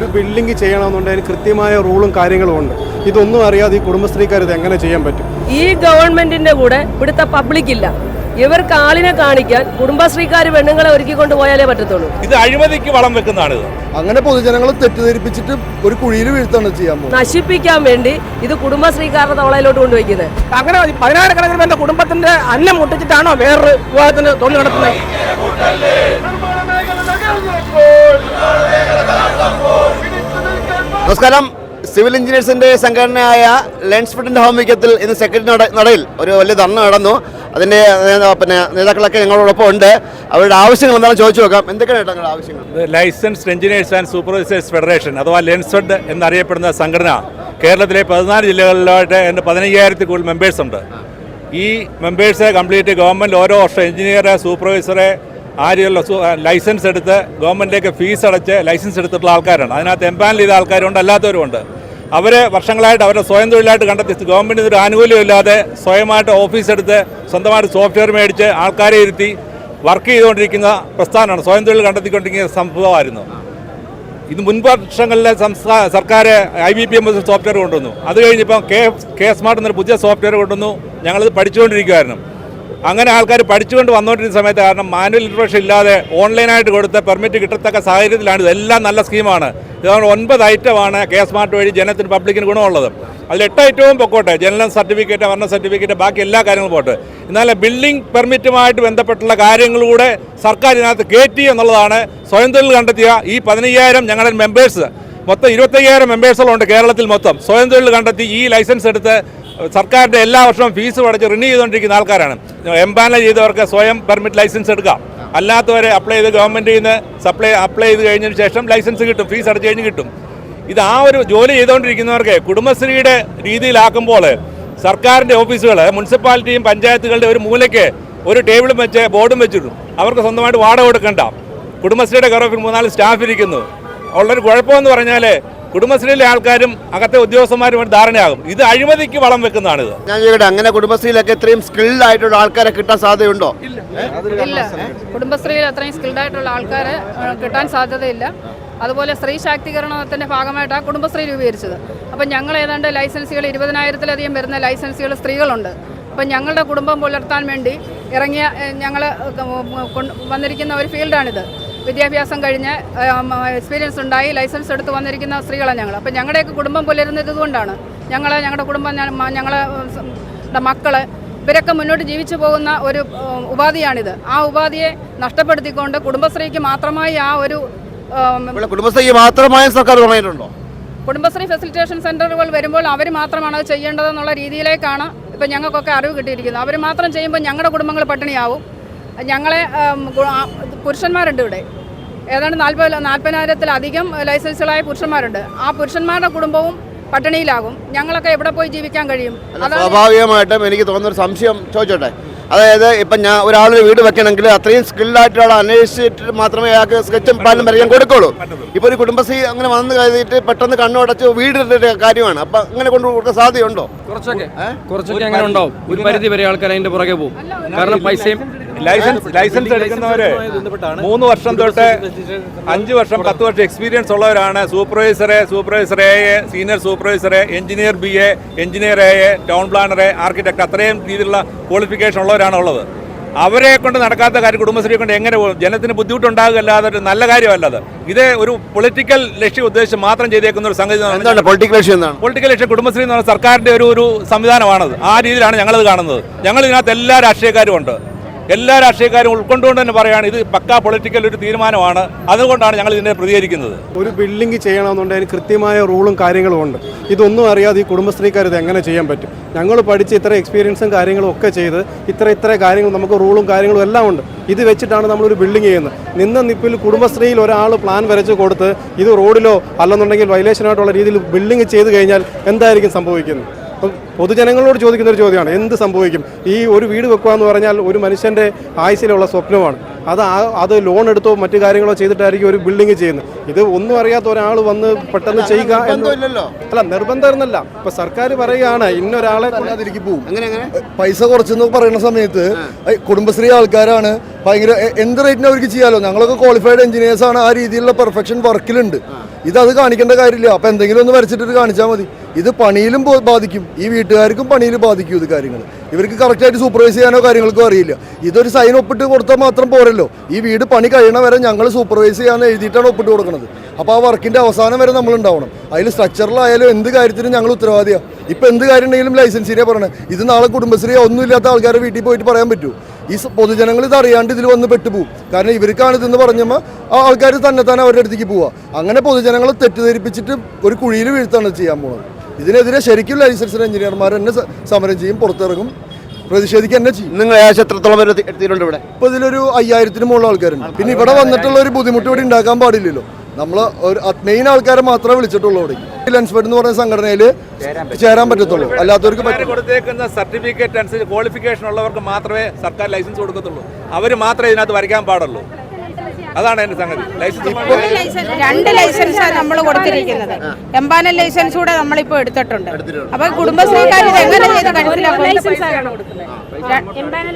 ഒരു ബിൽഡിംഗ് ചെയ്യണമെന്നുണ്ടെങ്കിൽ കൃത്യമായ റൂളും കാര്യങ്ങളും ഉണ്ട്. ഇതൊന്നും അറിയാതെ ഈ കുടുംബശ്രീക്കാർ ഇത് എങ്ങനെ ചെയ്യാൻ പറ്റും? ഈ ഗവൺമെന്റിന്റെ കൂടെ ഇവിടുത്തെ പബ്ലിക് ഇല്ല. ഇവർക്ക് ആളിനെ കാണിക്കാൻ കുടുംബശ്രീക്കാർ പെണ്ണുങ്ങളെ ഒരുക്കിക്കൊണ്ട് പോയാലേ പറ്റത്തുള്ളൂ. ഇത് അഴിമതിക്ക് വളം വെക്കുന്നതാണ് അങ്ങനെ പൊതുജനങ്ങളെ തെറ്റിദ്ധരിപ്പിച്ചിട്ട് ഒരു കുഴിയിൽ വീഴ്ത്താണ് ചെയ്യാൻ നശിപ്പിക്കാൻ വേണ്ടി ഇത് കുടുംബശ്രീക്കാരുടെ തവളയിലോട്ട് കൊണ്ടുവയ്ക്കുന്നത്. അങ്ങനെ പതിനായിരക്കണക്കിന് എന്റെ കുടുംബത്തിന്റെ അന്നം മുട്ടിച്ചിട്ടാണോ വേറൊരു വിവാഹത്തിന് തൊഴിൽ നടത്തുന്നത്? നമസ്കാരം. സിവിൽ എഞ്ചിനീയേഴ്സിന്റെ സംഘടനയായ ലെൻസ്ഫിഡിന്റെ ഹോമിക്കത്തിൽ ഇന്ന് സെക്രട്ടറി നടയിൽ ഒരു വലിയ ധർണ നടന്നു. അതിന്റെ പിന്നെ നേതാക്കളൊക്കെ ഞങ്ങളോടൊപ്പം ഉണ്ട്. അവരുടെ ആവശ്യങ്ങൾ എന്താണെന്ന് ചോദിച്ചു നോക്കാം. എന്തൊക്കെയാണ് ഞങ്ങളുടെ ആവശ്യങ്ങൾ? Licensed engineers and supervisors federation അഥവാ ലെൻസഡ് എന്നറിയപ്പെടുന്ന സംഘടന കേരളത്തിലെ പതിനാല് ജില്ലകളിലായിട്ട് എന്റെ പതിനയ്യായിരത്തിൽ കൂടുതൽ മെമ്പേഴ്സ് ഉണ്ട്. ഈ മെമ്പേഴ്സ് കംപ്ലീറ്റ് ഗവൺമെന്റ് ഓരോ വർഷം എഞ്ചിനീയറെ സൂപ്പർവൈസറെ ആരെയുള്ള ലൈസൻസ് എടുത്ത് ഗവൺമെന്റിലേക്ക് ഫീസ് അടച്ച് ലൈസൻസ് എടുത്തിട്ടുള്ള ആൾക്കാരാണ്. അതിനകത്ത് എംപാനൽ ചെയ്ത ആൾക്കാരുണ്ട് അല്ലാത്തവരുമുണ്ട്. അവർ വർഷങ്ങളായിട്ട് അവരുടെ സ്വയം തൊഴിലായിട്ട് കണ്ടെത്തി ഗവൺമെന്റ് ഒരു ആനുകൂല്യമില്ലാതെ സ്വയമായിട്ട് ഓഫീസ് എടുത്ത് സ്വന്തമായിട്ട് സോഫ്റ്റ്വെയർ മേടിച്ച് ആൾക്കാരെ ഇരുത്തി വർക്ക് ചെയ്തുകൊണ്ടിരിക്കുന്ന പ്രസ്ഥാനമാണ്. സ്വയം തൊഴിൽ കണ്ടെത്തിക്കൊണ്ടിരിക്കുന്ന സംഭവമായിരുന്നു. ഇത് മുൻപ് വർഷങ്ങളിലെ സംസ്ഥാന സർക്കാർ I B P M S software കൊണ്ടുവന്നു. അത് കഴിഞ്ഞിപ്പം കെ കെ സ്മാർട്ട് എന്നൊരു പുതിയ സോഫ്റ്റ്വെയർ കൊണ്ടുവന്നു. ഞങ്ങളിത് പഠിച്ചുകൊണ്ടിരിക്കുമായിരുന്നു അങ്ങനെ ആൾക്കാർ പഠിച്ചുകൊണ്ട് വന്നുകൊണ്ടിരുന്ന സമയത്ത് കാരണം മാനുവൽ ഇൻട്രഷൻ ഇല്ലാതെ ഓൺലൈനായിട്ട് കൊടുത്ത പെർമിറ്റ് കിട്ടത്തക്ക സാഹചര്യത്തിലാണ്. ഇതെല്ലാം നല്ല സ്കീമാണ്. ഇതാണ് ഒൻപത് ഐറ്റമാണ് കെ സ്മാർട്ട് വഴി ജനത്തിന് പബ്ലിക്കിന് ഗുണമുള്ളത്. അതിൽ എട്ട് ഐറ്റവും പൊക്കോട്ടെ. ജനന സർട്ടിഫിക്കറ്റ് വർണ സർട്ടിഫിക്കറ്റ് ബാക്കി എല്ലാ കാര്യങ്ങളും പോട്ടെ. എന്നാൽ ബിൽഡിംഗ് പെർമിറ്റുമായിട്ട് ബന്ധപ്പെട്ടുള്ള കാര്യങ്ങളിലൂടെ സർക്കാർ ഇതിനകത്ത് കയറ്റി എന്നുള്ളതാണ് സ്വയം തൊഴിൽ കണ്ടെത്തിയ ഈ പതിനയ്യായിരം ഞങ്ങളുടെ മെമ്പേഴ്സ് മൊത്തം ഇരുപത്തയ്യായിരം മെമ്പേഴ്സുകളുണ്ട് കേരളത്തിൽ മൊത്തം സ്വയം തൊഴിൽ കണ്ടെത്തി ഈ ലൈസൻസ് എടുത്ത് സർക്കാരിന്റെ എല്ലാ വർഷവും ഫീസ് അടച്ച് റിന്യൂ ചെയ്തുകൊണ്ടിരിക്കുന്ന ആൾക്കാരാണ്. എംപാനൽ ചെയ്തവർക്ക് സ്വയം പെർമിറ്റ് ലൈസൻസ് എടുക്കാം. അല്ലാത്തവരെ അപ്ലൈ ചെയ്ത് ഗവൺമെന്റ് നിന്ന് സപ്ലൈ അപ്ലൈ ചെയ്ത് കഴിഞ്ഞതിന് ശേഷം ലൈസൻസ് കിട്ടും ഫീസ് അടച്ച് കഴിഞ്ഞ് കിട്ടും. ഇത് ആ ഒരു ജോലി ചെയ്തുകൊണ്ടിരിക്കുന്നവർക്ക് കുടുംബശ്രീയുടെ രീതിയിലാക്കുമ്പോൾ സർക്കാരിന്റെ ഓഫീസുകൾ മുനിസിപ്പാലിറ്റിയും പഞ്ചായത്തുകളുടെ ഒരു മൂലയ്ക്ക് ഒരു ടേബിളും വെച്ച് ബോർഡും വെച്ചിടും. അവർക്ക് സ്വന്തമായിട്ട് വാടക കൊടുക്കണ്ട. കുടുംബശ്രീയുടെ കറോഫിൽ മൂന്നാൽ സ്റ്റാഫ് ഇരിക്കുന്നു. ഉള്ളൊരു കുഴപ്പമെന്ന് പറഞ്ഞാൽ കുടുംബശ്രീയിലെ ആൾക്കാരും അകത്തെ ഉദ്യോഗസ്ഥന്മാരും ധാരണയാകും. ഇത് അഴിമതിക്ക് വളം വെക്കുന്നതാണിത്. ഞാൻ ചോദിക്കട്ടെ അങ്ങനെ കുടുംബശ്രീയിലൊക്കെ ഇത്രയും സ്കിൽഡ് ആയിട്ടുള്ള ആൾക്കാരെ കിട്ടാൻ സാധ്യതയുണ്ടോ? ഇല്ല. കുടുംബശ്രീയിൽ അത്രയും സ്കിൽഡ് ആയിട്ടുള്ള ആൾക്കാരെ കിട്ടാൻ സാധ്യതയില്ല. അതുപോലെ സ്ത്രീ ശാക്തീകരണത്തിന്റെ ഭാഗമായിട്ടാണ് കുടുംബശ്രീ രൂപീകരിച്ചത്. അപ്പം ഞങ്ങൾ ഏതാണ്ട് ലൈസൻസുകൾ ഇരുപതിനായിരത്തിലധികം വരുന്ന ലൈസൻസുകൾ സ്ത്രീകളുണ്ട്. അപ്പം ഞങ്ങളുടെ കുടുംബം പുലർത്താൻ വേണ്ടി ഇറങ്ങിയ ഞങ്ങൾ വന്നിരിക്കുന്ന ഒരു ഫീൽഡാണിത്. വിദ്യാഭ്യാസം കഴിഞ്ഞ് എക്സ്പീരിയൻസ് ഉണ്ടായി ലൈസൻസ് എടുത്ത് വന്നിരിക്കുന്ന സ്ത്രീകളാണ് ഞങ്ങൾ അപ്പം ഞങ്ങളുടെയൊക്കെ കുടുംബം പുലരുന്നത് ഇതുകൊണ്ടാണ്. ഞങ്ങൾ ഞങ്ങളുടെ കുടുംബം ഞങ്ങളെ മക്കൾ ഇവരൊക്കെ മുന്നോട്ട് ജീവിച്ചു പോകുന്ന ഒരു ഉപാധിയാണിത്. ആ ഉപാധിയെ നഷ്ടപ്പെടുത്തിക്കൊണ്ട് കുടുംബശ്രീക്ക് മാത്രമായി ആ ഒരു കുടുംബശ്രീ മാത്രമായി കുടുംബശ്രീക്ക് മാത്രമായും സർക്കാർ തുടങ്ങിയിട്ടുണ്ടോ കുടുംബശ്രീ ഫെസിലിറ്റേഷൻ സെന്ററുകൾ വരുമ്പോൾ അവർ മാത്രമാണ് അത് ചെയ്യേണ്ടതെന്നുള്ള രീതിയിലേക്കാണ് ഇപ്പം ഞങ്ങൾക്കൊക്കെ അറിവ് കിട്ടിയിരിക്കുന്നത്. അവർ മാത്രം ചെയ്യുമ്പോൾ ഞങ്ങളുടെ കുടുംബങ്ങൾ പട്ടിണിയാവും. ഞങ്ങളെ പുരുഷന്മാരുണ്ട് ഇവിടെ. ഏതാണ്ട് നാൽപ്പത് നാൽപ്പതിനായിരത്തിലധികം ലൈസൻസുകളായ പുരുഷന്മാരുണ്ട്. ആ പുരുഷന്മാരുടെ കുടുംബവും പട്ടിണിയിലാകും. ഞങ്ങളൊക്കെ എവിടെ പോയി ജീവിക്കാൻ കഴിയും? സ്വാഭാവികമായിട്ടും എനിക്ക് തോന്നുന്ന ഒരു സംശയം ചോദിച്ചോട്ടെ? അതായത് ഇപ്പം ഞാൻ ഒരാളൊരു വീട് വെക്കണമെങ്കിൽ അത്രയും സ്കിൽഡ് ആയിട്ടുള്ള അന്വേഷിച്ചിട്ട് മാത്രമേ അയാൾക്ക് സ്കെച്ചും പാലും വരയ്ക്കാൻ കൊടുക്കുള്ളൂ. ഇപ്പോൾ ഒരു കുടുംബശ്രീ അങ്ങനെ വന്ന് കഴിഞ്ഞിട്ട് പെട്ടെന്ന് കണ്ണുടച്ച് വീടിന്റെ കാര്യമാണ്. അപ്പം അങ്ങനെ കൊണ്ടു കൊടുക്കാൻ സാധ്യതയുണ്ടോ? കുറച്ചൊക്കെ. കുറച്ചൊക്കെ അങ്ങനെ ഉണ്ടാവും. ഒരു പരിധി വരെ ആൾക്കാർ അതിന്റെ പുറകെ പോകും. കാരണം പൈസയും ലൈസൻസ് ലൈസൻസ് എടുക്കുന്നവര് മൂന്ന് വർഷം തൊട്ട് അഞ്ച് വർഷം പത്ത് വർഷം എക്സ്പീരിയൻസ് ഉള്ളവരാണ്. സൂപ്പർവൈസറെ supervisor A senior സൂപ്പർവൈസറെ engineer B A engineer A town പ്ലാനറെ architect അത്രയും രീതിയിലുള്ള ക്വാളിഫിക്കേഷൻ ഉള്ളവരാണ് ഉള്ളത് അവരെ കൊണ്ട് നടക്കാത്ത കാര്യം കുടുംബശ്രീയെ കൊണ്ട് എങ്ങനെ പോകും ജനത്തിന് ബുദ്ധിമുട്ടുണ്ടാകുകയല്ലാതെ ഒരു നല്ല കാര്യമല്ലത്. ഇത് ഒരു പൊളിറ്റിക്കൽ ലക്ഷ്യം ഉദ്ദേശിച്ച് മാത്രം ചെയ്തേക്കുന്ന ഒരു സംഗതി പൊളിറ്റിക്കൽ ലക്ഷ്യം എന്താണ്? പൊളിറ്റിക്കൽ ലക്ഷ്യം കുടുംബശ്രീ എന്ന് പറഞ്ഞാൽ സർക്കാരിന്റെ ഒരു ഒരു സംവിധാനമാണത്. ആ രീതിയിലാണ് ഞങ്ങളത് കാണുന്നത്. ഞങ്ങൾ ഇതിനകത്ത് എല്ലാ രാഷ്ട്രീയക്കാരും ഉണ്ട്. എല്ലാ രാഷ്ട്രീയക്കാരും ഉൾക്കൊണ്ടുകൊണ്ട് തന്നെ പറയുകയാണ് ഇത് പക്കാ പൊളിറ്റിക്കൽ ഒരു തീരുമാനമാണ്. അതുകൊണ്ടാണ് ഞങ്ങൾ ഇതിനെ പ്രതികരിക്കുന്നത്. ഒരു ബിൽഡിംഗ് ചെയ്യണമെന്നുണ്ടെങ്കിൽ കൃത്യമായ റൂളും കാര്യങ്ങളും ഉണ്ട്. ഇതൊന്നും അറിയാതെ ഈ കുടുംബശ്രീക്കാർ ഇത് എങ്ങനെ ചെയ്യാൻ പറ്റും? ഞങ്ങൾ പഠിച്ച് ഇത്ര എക്സ്പീരിയൻസും കാര്യങ്ങളും ഒക്കെ ചെയ്ത് ഇത്ര ഇത്ര കാര്യങ്ങൾ നമുക്ക് റൂളും കാര്യങ്ങളും എല്ലാം ഉണ്ട്. ഇത് വെച്ചിട്ടാണ് നമ്മളൊരു ബിൽഡിംഗ് ചെയ്യുന്നത്. നിന്ന നിപ്പിൽ കുടുംബശ്രീയിൽ ഒരാൾ പ്ലാൻ വരച്ച് കൊടുത്ത് ഇത് റോഡിലോ അല്ലെന്നുണ്ടെങ്കിൽ വയലേഷനായിട്ടുള്ള രീതിയിൽ ബിൽഡിംഗ് ചെയ്ത് കഴിഞ്ഞാൽ എന്തായിരിക്കും സംഭവിക്കുന്നത്? അപ്പം പൊതുജനങ്ങളോട് ചോദിക്കുന്ന ഒരു ചോദ്യമാണ് എന്ത് സംഭവിക്കും? ഈ ഒരു വീട് വെക്കുക എന്ന് പറഞ്ഞാൽ ഒരു മനുഷ്യന്റെ ആയുസിലുള്ള സ്വപ്നമാണ്. അത് ആ- അത് ലോൺ എടുത്തോ മറ്റു കാര്യങ്ങളോ ചെയ്തിട്ടായിരിക്കും ഒരു ബിൽഡിംഗ് ചെയ്യുന്നത്. ഇത് ഒന്നും അറിയാത്ത ഒരാൾ വന്ന് പെട്ടെന്ന് ചെയ്യുക അല്ല നിർബന്ധം എന്നല്ല. ഇപ്പൊ സർക്കാർ പറയുകയാണ് ഇന്നൊരാളെ കൊണ്ട് അതിലേക്ക് പോകും അങ്ങനെ അങ്ങനെ പൈസ കുറച്ചെന്ന് പറയുന്ന സമയത്ത് കുടുംബശ്രീ ആൾക്കാരാണ് ഭയങ്കര എന്ത് റേറ്റിന് അവർക്ക് ചെയ്യാലോ? ഞങ്ങളൊക്കെ ക്വാളിഫൈഡ് എഞ്ചിനീയേഴ്സ് ആണ് ആ രീതിയിലുള്ള പെർഫെക്ഷൻ വർക്കിലുണ്ട്. ഇത് അത് കാണിക്കേണ്ട കാര്യമില്ല. അപ്പൊ എന്തെങ്കിലും ഒന്ന് വരച്ചിട്ട് കാണിച്ചാൽ മതി. ഇത് പണിയിലും ബാധിക്കും. ഈ വീട്ടുകാർക്കും പണിയിൽ ബാധിക്കും ഇത് കാര്യങ്ങൾ ഇവർക്ക് കറക്റ്റായിട്ട് സൂപ്പർവൈസ് ചെയ്യാനോ കാര്യങ്ങൾക്കോ അറിയില്ല. ഇതൊരു സൈൻ ഒപ്പിട്ട് കൊടുത്താൽ മാത്രം പോരല്ലോ. ഈ വീട് പണി കഴിയണ വരെ ഞങ്ങൾ സൂപ്പർവൈസ് ചെയ്യാൻ എഴുതിയിട്ടാണ് ഒപ്പിട്ട് കൊടുക്കുന്നത് അപ്പോൾ ആ വർക്കിന്റെ അവസാനം വരെ നമ്മൾ ഉണ്ടാവണം. അതിൽ സ്ട്രക്ചറിലായാലും എന്ത് കാര്യത്തിനും ഞങ്ങൾ ഉത്തരവാദിയാണ് ഇപ്പം എന്ത് കാര്യം ഉണ്ടെങ്കിലും ലൈസൻസിനെ പറയണേ. ഇത് നാളെ കുടുംബശ്രീ ഒന്നുമില്ലാത്ത ആൾക്കാരെ വീട്ടിൽ പോയിട്ട് പറയാൻ പറ്റൂ. ഈ പൊതുജനങ്ങൾ ഇത് അറിയാണ്ട് ഇതിൽ വന്ന് പെട്ടുപോകും കാരണം ഇവർക്കാണ് ഇതെന്ന് പറഞ്ഞപ്പോൾ ആ ആൾക്കാർ തന്നെ തന്നെ അവരുടെ അടുത്തേക്ക് പോവുക അങ്ങനെ പൊതുജനങ്ങളെ തെറ്റിദ്ധരിപ്പിച്ചിട്ട് ഒരു കുഴിയിൽ വീഴ്ത്താണ് ചെയ്യാൻ പോകുന്നത് ഇതിനെതിരെ ശരിക്കും ലൈസൻസ് എഞ്ചിനീയർമാർ തന്നെ സ- സമരം ചെയ്യും പുറത്തിറങ്ങും. പ്രതിഷേധിക്കുക തന്നെ ചെയ്യും. നിങ്ങൾ ഏകദേശം എത്രത്തോളം പേര് എത്തി- എത്തിയിട്ടുണ്ട് ഇവിടെ? ഇപ്പൊ ഇതിലൊരു അയ്യായിരത്തിന് മുകളിൽ ആൾക്കാരുണ്ട്. പിന്നെ ഇവിടെ വന്നിട്ടുള്ള ഒരു ബുദ്ധിമുട്ട് ഇവിടെ ഉണ്ടാക്കാൻ പാടില്ലല്ലോ. നമ്മൾ ഒരു മെയിൻ ആൾക്കാരെ മാത്രമേ വിളിച്ചിട്ടുള്ളൂ അവിടെ. ലെൻസ്ബെഡ് എന്ന് പറയുന്ന സംഘടനയിൽ ചേരാൻ പറ്റത്തുള്ളൂ. അല്ലാത്തവർക്ക് കൊടുത്തേക്കുന്ന സർട്ടിഫിക്കറ്റ് അനുസരിച്ച് ക്വാളിഫിക്കേഷൻ ഉള്ളവർക്ക് മാത്രമേ സർക്കാർ ലൈസൻസ് കൊടുക്കത്തുള്ളൂ. അവർ മാത്രമേ ഇതിനകത്ത് വരയ്ക്കാൻ പാടുള്ളൂ. അതാണ് എന്റെ സംഗതി. ലൈസൻസ് രണ്ട് ലൈസൻസാണ് നമ്മൾ കൊടുത്തിരിക്കുന്നത്. എംപാനൽ ലൈസൻസ് കൂടെ നമ്മളിപ്പോ എടുത്തിട്ടുണ്ട്. അപ്പൊ കുടുംബശ്രീക്കാർ ഇത് എങ്ങനെ ചെയ്ത് കഴുത്തിലാക്കും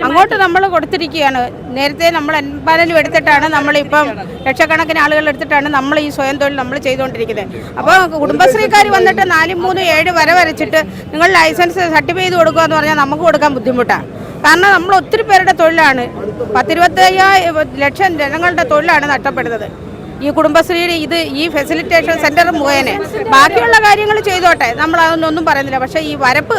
അങ്ങോട്ട് നമ്മൾ കൊടുത്തിരിക്കുകയാണ്. നേരത്തെ നമ്മൾ എംപാനലും എടുത്തിട്ടാണ് നമ്മളിപ്പം ലക്ഷക്കണക്കിന് ആളുകൾ എടുത്തിട്ടാണ് നമ്മൾ ഈ സ്വയം തൊഴിൽ നമ്മൾ ചെയ്തുകൊണ്ടിരിക്കുന്നത്. അപ്പോൾ കുടുംബശ്രീക്കാർ വന്നിട്ട് നാലും മൂന്ന് ഏഴ് വരെ വരച്ചിട്ട് നിങ്ങൾ ലൈസൻസ് സർട്ടിഫൈ ചെയ്ത് കൊടുക്കുക എന്ന് പറഞ്ഞാൽ നമുക്ക് കൊടുക്കാൻ ബുദ്ധിമുട്ടാണ് കാരണം നമ്മൾ ഒത്തിരി പേരുടെ തൊഴിലാണ്. പത്തിരുപത്തയ്യായിരം ലക്ഷം ജനങ്ങളുടെ തൊഴിലാണ് നഷ്ടപ്പെടുന്നത്. ഈ കുടുംബശ്രീയുടെ ഇത് ഈ ഫെസിലിറ്റേഷൻ സെന്റർ മുഖേന. ബാക്കിയുള്ള കാര്യങ്ങൾ ചെയ്തോട്ടെ. നമ്മൾ അതൊന്നും പറയുന്നില്ല. പക്ഷേ ഈ വരപ്പ്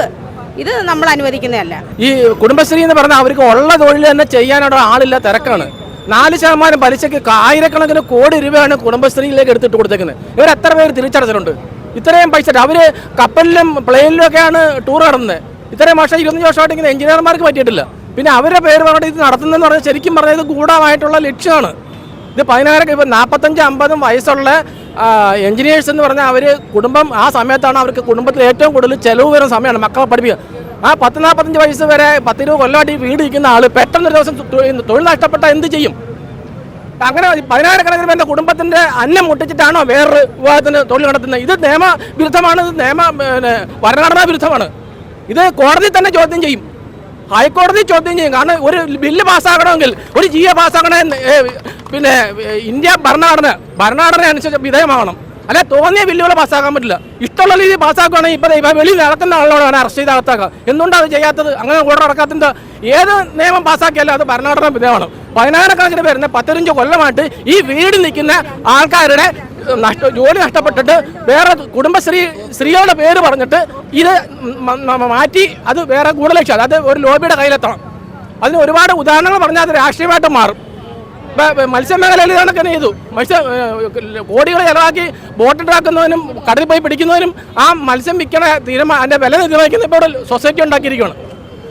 ഇത് നമ്മൾ അനുവദിക്കുന്നതല്ല. ഈ കുടുംബശ്രീ എന്ന് പറഞ്ഞാൽ അവർക്ക് ഉള്ള തൊഴിൽ തന്നെ ചെയ്യാനുള്ള ആളില്ല തിരക്കാണ്. നാല് ശതമാനം പലിശയ്ക്ക് ആയിരക്കണക്കിന് കോടി രൂപയാണ് കുടുംബശ്രീയിലേക്ക് എടുത്തിട്ട് കൊടുത്തേക്കുന്നത്. ഇവർ എത്ര പേര് തിരിച്ചടച്ചിട്ടുണ്ട്? ഇത്രയും പൈസ അവർ കപ്പലിലും പ്ലെയിനിലും ഒക്കെയാണ് ടൂർ നടന്നത് ഇത്രയും വർഷം ഇരുപത്തഞ്ച് വർഷമായിട്ട് ഇങ്ങനെ എഞ്ചിനീയർമാർക്ക് പറ്റിയിട്ടില്ല. പിന്നെ അവരുടെ പേര് പറഞ്ഞിട്ട് ഇത് നടത്തുന്നതെന്ന് പറഞ്ഞാൽ ശരിക്കും പറഞ്ഞാൽ ഇത് ഗൂഢമായിട്ടുള്ള ലക്ഷ്യമാണ്. ഇത് പതിനായിരം ഇപ്പോൾ നാൽപ്പത്തഞ്ച് അമ്പതും വയസ്സുള്ള എഞ്ചിനീയേഴ്സ് എന്ന് പറഞ്ഞാൽ അവർ കുടുംബം ആ സമയത്താണ് അവർക്ക് കുടുംബത്തിൽ ഏറ്റവും കൂടുതൽ ചിലവ് വരുന്ന സമയമാണ് മക്കളെ പഠിപ്പിക്കുക. ആ പത്ത് നാൽപ്പത്തഞ്ച് വയസ്സ് വരെ പത്തിരുപത് കൊല്ലമായിട്ട് വീട് ഇരിക്കുന്ന ആൾ പെട്ടെന്ന് ഒരു ദിവസം തൊഴിൽ നഷ്ടപ്പെട്ടാൽ എന്ത് ചെയ്യും? അങ്ങനെ പതിനായിരക്കണക്കിന് എന്റെ കുടുംബത്തിന്റെ അന്നം മുട്ടിച്ചിട്ടാണോ വേറൊരു വിവാഹത്തിന് തൊഴിൽ നടത്തുന്നത്? ഇത് നിയമ വിരുദ്ധമാണ് ഇത് നിയമ പിന്നെ, ഭരണഘടനാ വിരുദ്ധമാണ്. ഇത് കോടതി തന്നെ ചോദ്യം ചെയ്യും. ഹൈക്കോടതി ചോദ്യം ചെയ്യും. കാരണം ഒരു ബില്ല് പാസ്സാക്കണമെങ്കിൽ ഒരു ജി എ പാസ്സാക്കണ പിന്നെ ഇന്ത്യ ഭരണഘടന ഭരണഘടന അനുസരിച്ച് വിധേയമാകണം അല്ലെ തോന്നിയ ബില്ലുകൾ പാസ്സാക്കാൻ പറ്റില്ല. ഇഷ്ടമുള്ള രീതിയിൽ പാസ്സാക്കുകയാണെങ്കിൽ ഇപ്പം ഇപ്പം വെളിയിൽ നടക്കുന്ന ആളോടാണ് അറസ്റ്റ് ചെയ്ത് അകത്താക്കുക എന്തുകൊണ്ടാണ് അത് ചെയ്യാത്തത്? അങ്ങനെ ഓർഡർ ഇറക്കാത്തത് ഏത് നിയമം പാസ്സാക്കിയാലും അത് ഭരണഘടന വിധേയമാണ്. പതിനായിരക്കണക്കിന് പേരുന്ന പത്തിരഞ്ച് കൊല്ലമായിട്ട് ഈ വീട് നിൽക്കുന്ന ആൾക്കാരുടെ നഷ്ട ജോലി നഷ്ടപ്പെട്ടിട്ട് വേറെ കുടുംബശ്രീ സ്ത്രീകളുടെ പേര് പറഞ്ഞിട്ട് ഇത് മാറ്റി അത് വേറെ ഗൂഢലക്ഷ്യം അത് ഒരു ലോബിയുടെ കയ്യിലെത്തണം. അതിന് ഒരുപാട് ഉദാഹരണങ്ങൾ പറഞ്ഞാൽ അത് രാഷ്ട്രീയമായിട്ട് മാറും. ഇപ്പൊ മത്സ്യമേഖലയിൽ ഇതൊക്കെ ചെയ്തു. മത്സ്യ കോടികൾ ചെലവാക്കി ബോട്ട് ഉണ്ടാക്കുന്നതിനും കടലിൽ പോയി പിടിക്കുന്നതിനും ആ മത്സ്യം വിൽക്കണ തീരുമാനം അതിന്റെ വില തീരുമാനിക്കുന്ന ഇപ്പോൾ സൊസൈറ്റി ഉണ്ടാക്കിയിരിക്കുകയാണ്.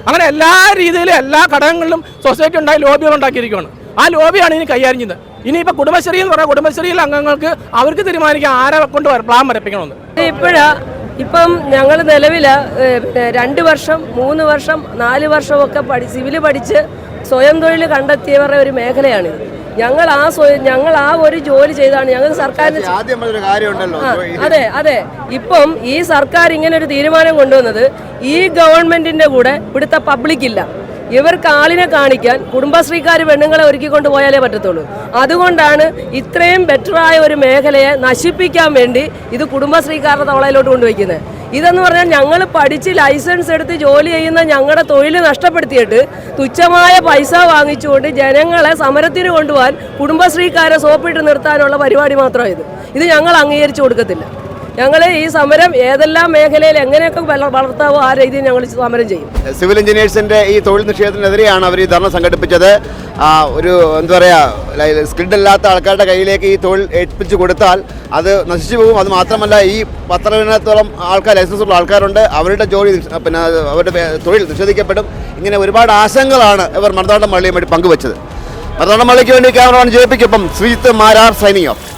അങ്ങനെ എല്ലാ രീതിയിലും എല്ലാ ഘടകങ്ങളിലും സൊസൈറ്റി ഉണ്ടായി ലോബികൾ ഉണ്ടാക്കിയിരിക്കുകയാണ്. ആ ലോബിയാണ് ഇനി ഇനി ഇനിയിപ്പോൾ കുടുംബശ്രീ എന്ന് പറഞ്ഞാൽ കുടുംബശ്രീയിലെ അംഗങ്ങൾക്ക് അവർക്ക് തീരുമാനിക്കാം ആരെ കൊണ്ട് പ്ലാൻ വരപ്പിക്കണമെന്ന്. ഇപ്പോഴാ ഇപ്പം ഞങ്ങൾ നിലവിൽ രണ്ട് വർഷം മൂന്ന് വർഷം നാല് വർഷമൊക്കെ പഠി സിവിൽ പഠിച്ച് സ്വയം തൊഴിൽ കണ്ടെത്തിയവരുടെ ഒരു മേഖലയാണിത്. ഞങ്ങൾ ആ ഞങ്ങൾ ആ ഒരു ജോലി ചെയ്താണ്. ഞങ്ങൾ സർക്കാരിന് അതെ അതെ. ഇപ്പം ഈ സർക്കാർ ഇങ്ങനെ ഒരു തീരുമാനം കൊണ്ടുവന്നത് ഈ ഗവൺമെന്റിന്റെ കൂടെ ഇവിടുത്തെ പബ്ലിക് ഇല്ല. ഇവർക്ക് ആളിനെ കാണിക്കാൻ കുടുംബശ്രീക്കാർ പെണ്ണുങ്ങളെ ഒരുക്കിക്കൊണ്ട് പോയാലേ പറ്റത്തുള്ളൂ. അതുകൊണ്ടാണ് ഇത്രയും ബെറ്ററായ ഒരു മേഖലയെ നശിപ്പിക്കാൻ വേണ്ടി ഇത് കുടുംബശ്രീക്കാരുടെ തവളയിലോട്ട് കൊണ്ടുവയ്ക്കുന്നത്. ഇതെന്ന് പറഞ്ഞാൽ ഞങ്ങൾ പഠിച്ച് ലൈസൻസ് എടുത്ത് ജോലി ചെയ്യുന്ന ഞങ്ങളുടെ തൊഴിൽ നഷ്ടപ്പെടുത്തിയിട്ട് തുച്ഛമായ പൈസ വാങ്ങിച്ചുകൊണ്ട് ജനങ്ങളെ സമരത്തിന് കൊണ്ടുപോകാൻ കുടുംബശ്രീക്കാരെ സോപ്പിട്ട് നിർത്താനുള്ള പരിപാടി മാത്രമാണ് ഇത്. ഇത് ഞങ്ങൾ അംഗീകരിച്ചു കൊടുക്കത്തില്ല. ഞങ്ങൾ ഈ സമരം ഏതെല്ലാം മേഖലയിൽ എങ്ങനെയൊക്കെ വള- വളർത്താവോ ആ രീതിയിൽ ഞങ്ങൾ സമരം ചെയ്യും. സിവിൽ എഞ്ചിനീയേഴ്സിന്റെ ഈ തൊഴിൽ നിഷേധത്തിനെതിരെയാണ് അവർ ഈ ധർണ സംഘടിപ്പിച്ചത്. ഒരു എന്താ പറയുക സ്കിൽഡ് അല്ലാത്ത ആൾക്കാരുടെ കയ്യിലേക്ക് ഈ തൊഴിൽ ഏൽപ്പിച്ചു കൊടുത്താൽ അത് നശിച്ചു പോകും. അത് മാത്രമല്ല ഈ പത്രത്തോളം ആൾക്കാർ ലൈസൻസ് ഉള്ള ആൾക്കാരുണ്ട്. അവരുടെ ജോലി പിന്നെ അവരുടെ തൊഴിൽ നിഷേധിക്കപ്പെടും. ഇങ്ങനെ ഒരുപാട് ആശങ്കകളാണ് ഇവർ മറുനാടൻ മള്ളിയും വേണ്ടി പങ്കുവച്ചത്. മറുനാടൻ മള്ളിക്ക് വേണ്ടി ക്യാമറമാൻ ജയിപ്പിക്കൊപ്പം ശ്രീജിത്ത് മാരാർ സൈനിങ് ഓഫ്